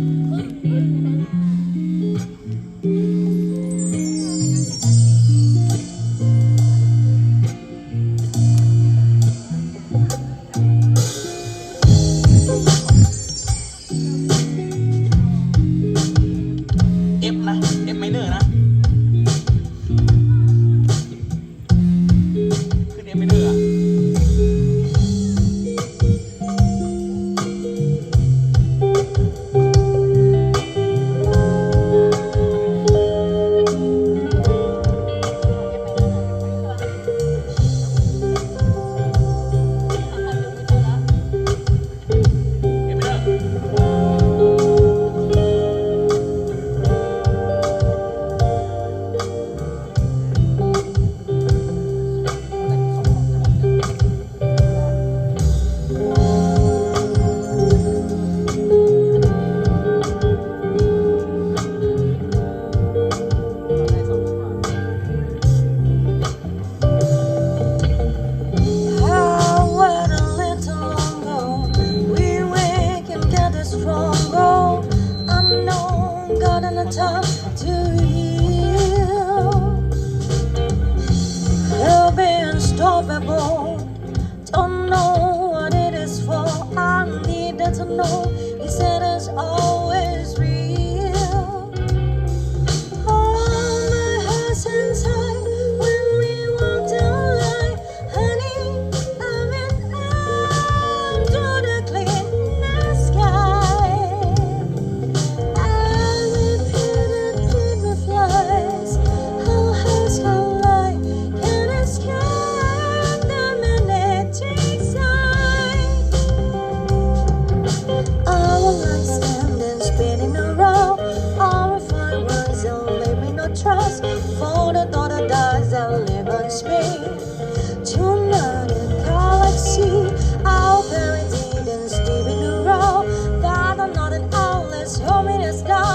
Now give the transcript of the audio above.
Mm-hmm. It's road unknown, Got and a time to heal. Love unstoppable, don't know what it is for. I needed to know. trust. For the daughter dies does that live on me. To another galaxy our parents even the Rowe that I'm not an endless hominess now